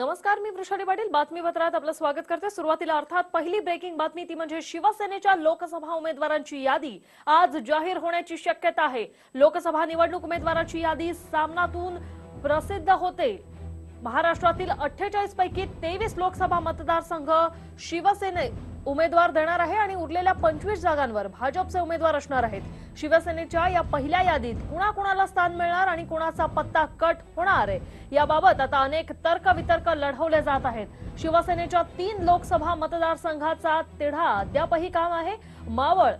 नमस्कार मी वृषाली पाटील. बातमीपत्रात आपलं स्वागत करते. सुरुवातीला अर्थात पहिली ब्रेकिंग बातमी ती म्हणजे शिवसेनेच्या लोकसभा उमेदवारांची यादी आज जाहीर होण्याची शक्यता आहे. लोकसभा निवडणूक उमेदवारांची यादी सामनातून प्रसिद्ध होते. महाराष्ट्रातील अठ्ठेचाळीस पैकी तेवीस लोकसभा मतदारसंघ शिवसेने उमेदवार देणार आहे आणि उरलेल्या पंचवीस जागांवर भाजपचे उमेदवार असणार आहेत. शिवसेनेच्या या पहिल्या यादीत कुणाकुणाला स्थान मिळणार आणि कुणाचा पत्ता कट होणार आहे? याबाबत आता अनेक तर्क वितर्क लढवले जात आहेत. शिवसेनेच्या तीन लोकसभा मतदारसंघाचा तिढा अद्यापही काम आहे. मावळ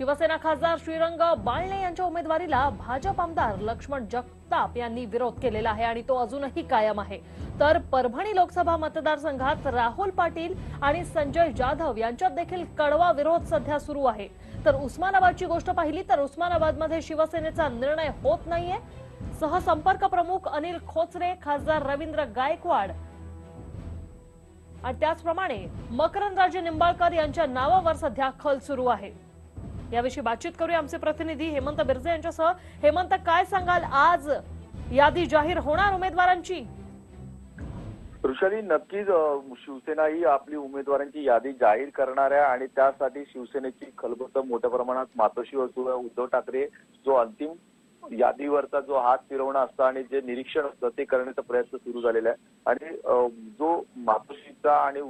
शिवसेना खासदार श्रीरंग बाळणे यांच्या उमेदवारीला भाजप आमदार लक्ष्मण जगताप यांनी विरोध केलेला आहे आणि तो अजूनही कायम आहे. तर परभणी लोकसभा मतदारसंघात राहुल पाटील आणि संजय जाधव यांच्यात देखील कडवा विरोध सध्या सुरू आहे. तर उस्मानाबादची गोष्ट पाहिली तर उस्मानाबादमध्ये शिवसेनेचा निर्णय होत नाहीये. सहसंपर्क प्रमुख अनिल खोचरे खासदार रवींद्र गायकवाड आणि त्याचप्रमाणे मकरंदराजे निंबाळकर यांच्या नावावर सध्या खल सुरू आहे. याविषयी बातचीत करूया आमचे प्रतिनिधी हेमंत बिर्जे यांच्यासह. हेमंत काय सांगाल? आज यादी जाहीर होणार उमेदवारांची? वृषाली नक्कीच शिवसेना ही आपली उमेदवारांची यादी जाहीर करणार आहे आणि त्यासाठी शिवसेनेची खलबत मोठ्या प्रमाणात मातोशी असू उद्धव ठाकरे जो अंतिम यादीवरचा जो हात फिरवणं असतं आणि जे निरीक्षण असतं ते करण्याचा प्रयत्न सुरू झालेला आहे. आणि जो मातोश्रीचा आणि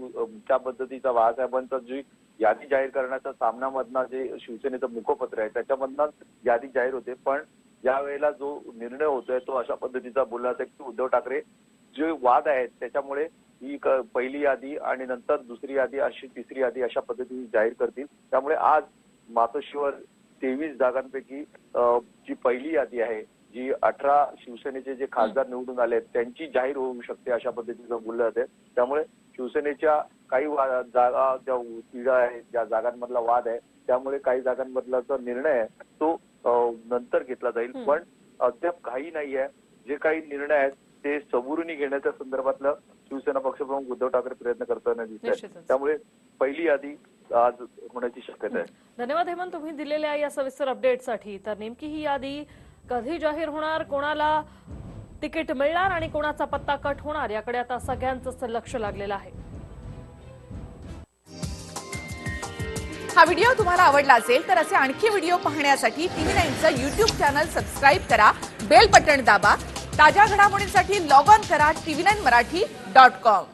त्या पद्धतीचा बाळासाहेबांचा जी यादी जाहीर करण्याचा सामनामधनं जे शिवसेनेचं मुखपत्र आहे त्याच्यामधनं यादी जाहीर होते. पण यावेळेला जो निर्णय होतोय तो अशा पद्धतीचा बोलला जातो की उद्धव ठाकरे जे वाद आहेत त्याच्यामुळे ही पहिली यादी आणि नंतर दुसरी यादी अशी तिसरी यादी अशा पद्धतीने जाहीर करतील. त्यामुळे आज मातोश्रीवर तेवीस जागांपैकी जी पहिली यादी आहे जी अठरा शिवसेनेचे जे खासदार निवडून आले आहेत त्यांची जाहीर होऊ शकते अशा पद्धतीचं बोललं जाते त्यामुळे शिवसेनेच्या काही जागा ज्या तिढा आहेत ज्या जागांमधला वाद आहे त्यामुळे काही जागांमधला जो निर्णय आहे तो नंतर घेतला जाईल. पण अद्याप काही नाही आहे. जे काही निर्णय आहेत ते सबुरीने घेण्याच्या संदर्भातलं शिवसेना पक्षप्रमुख उद्धव ठाकरे प्रयत्न करताना दिसत आहेत. त्यामुळे पहिली यादी आज होण्याची शक्यता आहे. धन्यवाद हेमंत. तुम्ही दिलेल्या या सविस्तर अपडेटसाठी तर नेमकी ही यादी कधी जाहीर होणार? कोणाला तिकीट मिळणार आणि कोणाचा पत्ता कट होणार याकडे आता सगळ्यांचंच लक्ष लागलेलं आहे. हा व्हिडिओ तुम्हाला आवडला असेल तर असे आणखी व्हिडिओ पाहण्यासाठी टीव्ही नाईनचं युट्यूब चॅनल सबस्क्राईब करा बेल बटन दाबा ताज्या घडामोडींसाठी लॉग ऑन करा TV nine Marathi dot com